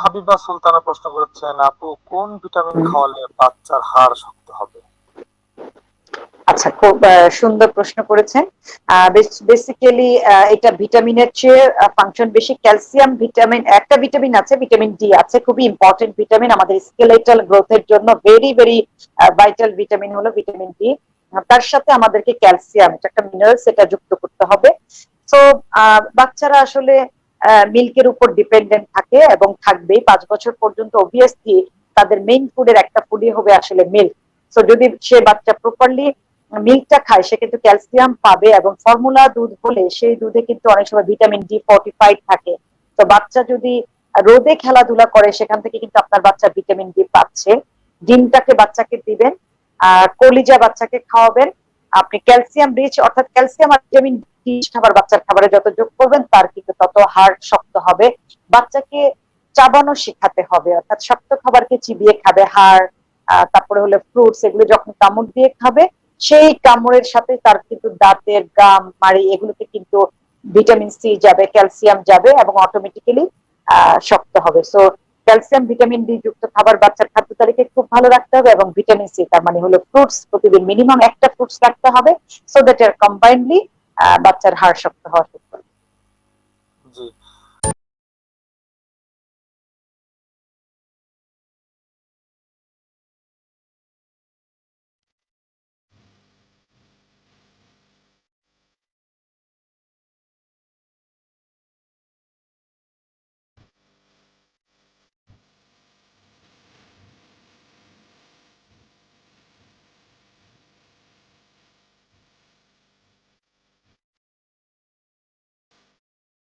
হাবিবা সুলতানা প্রশ্ন করেছেন, আপু, কোন ভিটামিন খাওয়ালে বাচ্চার হাড় শক্ত হবে? আচ্ছা খুব সুন্দর প্রশ্ন করেছেন। বেসিক্যালি এটা ভিটামিনের চেয়ে ফাংশন বেশি। ক্যালসিয়াম ভিটামিন, একটা ভিটামিন আছে, ভিটামিন ডি আছে, খুবই ইম্পর্টেন্ট ভিটামিন। আমাদের স্কেলেটাল গ্রোথের জন্য ভেরি ভেরি ভাইটাল ভিটামিন হলো ভিটামিন ডি তার সাথে আমাদেরকে ক্যালসিয়াম, এটা একটা মিনারেল সেটা যুক্ত করতে হবে। তো বাচ্চারা আসলে মিল্কের উপর ডিপেন্ডেন্ট থাকে এবং থাকবেই। পাঁচ বছর পর্যন্ত অবভিয়াসলি তাদের মেইন ফুডের একটা ফুডই হবে আসলে মিল্ক সো যদি সে বাচ্চা প্রপারলি মিল্কটা খায়, সে কিন্তু ক্যালসিয়াম পাবে এবং ফর্মুলা দুধ হলে সেই দুধে কিন্তু অনেক সময় ভিটামিন ডি ফর্টিফাইড থাকে। তো বাচ্চা যদি রোদে খেলাধুলা করে, সেখান থেকে কিন্তু আপনার বাচ্চা ভিটামিন ডি পাচ্ছে। ডিমটাকে বাচ্চাকে দিবেন, আর কলিজা বাচ্চাকে খাওয়াবেন আপনি ক্যালসিয়াম রিচ অর্থাৎ ক্যালসিয়াম আর ভিটামিন ডি খাবার, বাচ্চার খাবারে যত যোগ করবেন, তার কিন্তু তত হাড় শক্ত হবে। বাচ্চাকে চাবানো শেখাতে হবে, অর্থাৎ শক্ত খাবারকে চিবিয়ে খাবে, হাড় তারপরে হলো ফ্রুটস এগুলো যখন কামড় দিয়ে খাবে, সেই কামড়ের সাথে তার কিন্তু দাঁতের, গাম, মাড়ি এগুলোতে কিন্তু ভিটামিন সি যাবে, ক্যালসিয়াম যাবে এবং অটোমেটিক্যালি শক্ত হবে। সো ক্যালসিয়াম, ভিটামিন ডি যুক্ত খাবার বাচ্চার খাদ্য তালিকায় খুব ভালো রাখতে হবে এবং ভিটামিন সি, তার মানে হলো ফ্রুটস প্রতিদিন মিনিমাম একটা ফ্রুটস রাখতে হবে সো দ্যাট এর কম্বাইন্ডলি বাচ্চার হাড় শক্ত হওয়া